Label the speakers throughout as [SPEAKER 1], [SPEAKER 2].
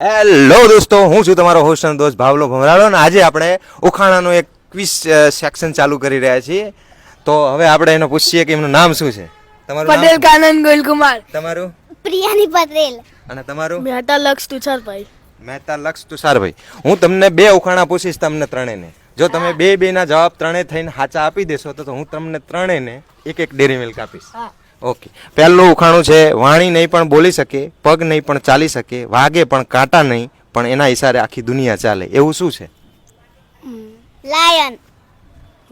[SPEAKER 1] Hello દોસ્તો હું છું તમારો હોસ્ટ અને દોસ્ત ભાવલો ભમરાળો અને આજે આપણે ઉખાણાનું એક ક્વિઝ સેક્શન ચાલુ કરી રહ્યા છીએ. તો હવે આપણે એને પૂછીએ કે એમનું નામ શું છે? તમારું
[SPEAKER 2] પટેલ કાનન ગોયલકુમાર
[SPEAKER 1] તમારું?
[SPEAKER 3] પ્રિયાની પટેલ.
[SPEAKER 1] અને તમારું?
[SPEAKER 2] મહેતા લક્ષ તુષારભાઈ.
[SPEAKER 1] મહેતા લક્ષ તુષારભાઈ. હું તમને બે ઉખાણા પૂછીશ તમને ત્રણેયને. જો તમે બે બેના જવાબ ત્રણે થઈને સાચા આપી દેશો તો હું તમને ત્રણેયને એક એક ડેરી મિલ્ક આપીશ. ઓકે. પહેલું ઉખાણું છે વાણી નહીં પણ બોલી શકે પગ નહીં પણ ચાલી શકે વાગે પણ કાંટા નહીં પણ એના ઈશારે આખી દુનિયા ચાલે. એવું શું છે?
[SPEAKER 3] લાયન.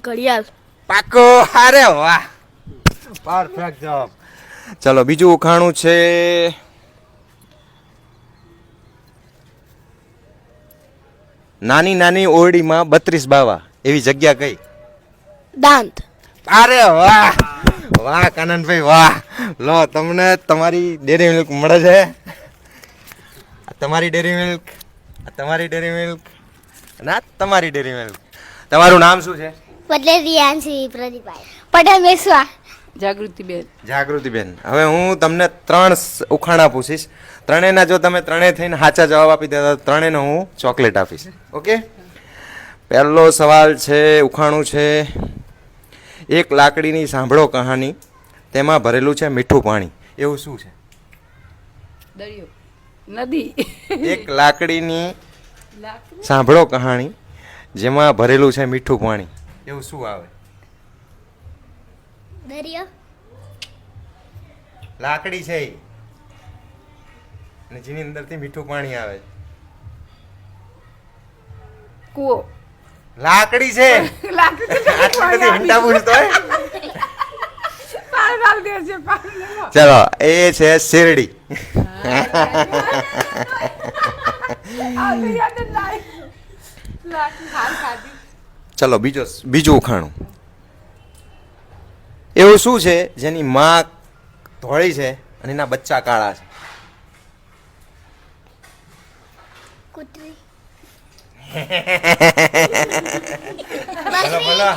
[SPEAKER 2] ઘડિયાળ.
[SPEAKER 1] પાકો અરે વાહ. પરફેક્ટ જવાબ ચલો બીજું ઉખાણું છે નાની નાની ઓરડીમાં બત્રીસ બાવા. એવી જગ્યા કઈ?
[SPEAKER 2] દાંત.
[SPEAKER 1] અરે વાહ. વાહ કાનનભાઈ વાહ. લો તમને તમારી ડેરી મિલ્ક મળે છે. આ તમારી ડેરી મિલ્ક આ તમારી ડેરી મિલ્ક ના તમારી ડેરી મિલ્ક તમારું નામ શું છે?
[SPEAKER 3] પટેલ રિયાન્સી પ્રદીપભાઈ. પટેલ મેસવા.
[SPEAKER 4] જાગૃતિબેન.
[SPEAKER 1] જાગૃતિબેન. હવે હું તમને ત્રણ ઉખાણા પૂછીશ. ત્રણેયના જો તમે ત્રણેય થઈને સાચા જવાબ આપી દેતા તો ત્રણેયનો હું ચોકલેટ આપીશ. ઓકે? પહેલો સવાલ છે ઉખાણું છે. એક લાકડીની સાંભળો કહાની. તેમાં ભરેલું છે મીઠું પાણી. એવું શું છે?
[SPEAKER 4] દરિયો. નદી.
[SPEAKER 1] એક લાકડીની સાંભળો કહાણી જેમાં ભરેલું છે મીઠું પાણી. એવું શું આવે?
[SPEAKER 3] દરિયો.
[SPEAKER 1] લાકડી છે ઈ. અને જેની અંદરથી મીઠું પાણી આવે.
[SPEAKER 4] કૂવો.
[SPEAKER 1] લાકડી છે. આટલી બધી હિંટા પૂછતો હોય. ચલો એ છે શેરડી. ચલો બીજો બીજું ઉખાણું. એવું શું છે? જેની માં ધોળી છે અને એના બચ્ચા કાળા છે.
[SPEAKER 3] કૂતરી.
[SPEAKER 1] બોલો બોલો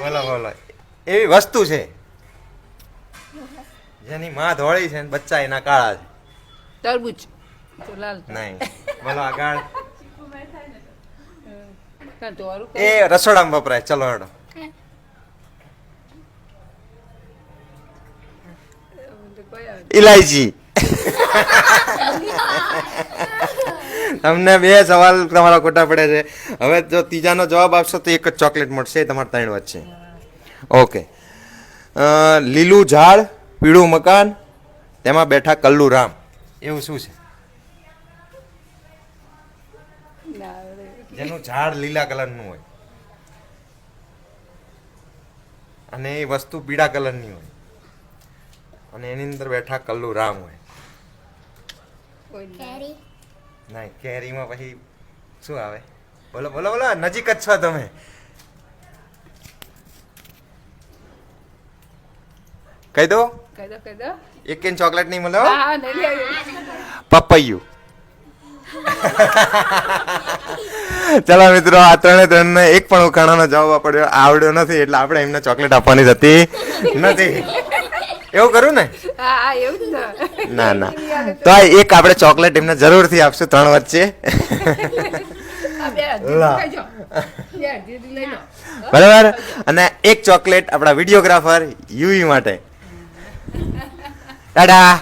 [SPEAKER 1] બોલો બોલો એવી વસ્તુ છે. જેની માં ધોળી છે ને બચ્ચા એના કાળા છે.
[SPEAKER 4] તરબૂચ.
[SPEAKER 1] નહીં. બોલો આગળ.
[SPEAKER 4] કાં
[SPEAKER 1] એ રસોડામાં વપરાય. ચલો હેડો. ઇલાયચી તમને બે સવાલ તમારા ખોટા પડે છે. હવે જો ત્રીજાનો જવાબ આપશો તો એક જ ચોકલેટ મળશે તમારા ત્રણ વચ્ચે ઓકે લીલું ઝાડ, પીળું મકાન, તેમાં બેઠા કલ્લુ રામ. એવું શું છે? જેનું ઝાડ લીલા કલરનું હોય. અને એ વસ્તુ પીળા કલરની હોય. અને એની અંદર બેઠા કલ્લુ રામ હોય. નહીં કેરીમાં પછી શું આવે? બોલો બોલો બોલો નજીક જ છો તમે. કહી દો.
[SPEAKER 4] કહી દો કહી દો.
[SPEAKER 1] એક કેન ચોકલેટ નહીં મળે હો? પપૈયું. ચલો મિત્રો આ ત્રણે ત્રણને એક પણ ઉખાણાનો જવાબ પડ્યો. આવડ્યો નથી એટલે આપણે એમને ચોકલેટ આપવાની જતી નથી. એવું કરું ને?
[SPEAKER 4] હા હા એવું જ ને.
[SPEAKER 1] ના ના. તો આ એક આપણે ચોકલેટ એમને જરૂરથી આપશું ત્રણ વચ્ચે. બરાબર? અને એક ચોકલેટ આપણા વિડીયોગ્રાફર યુવી માટે. ટાટા.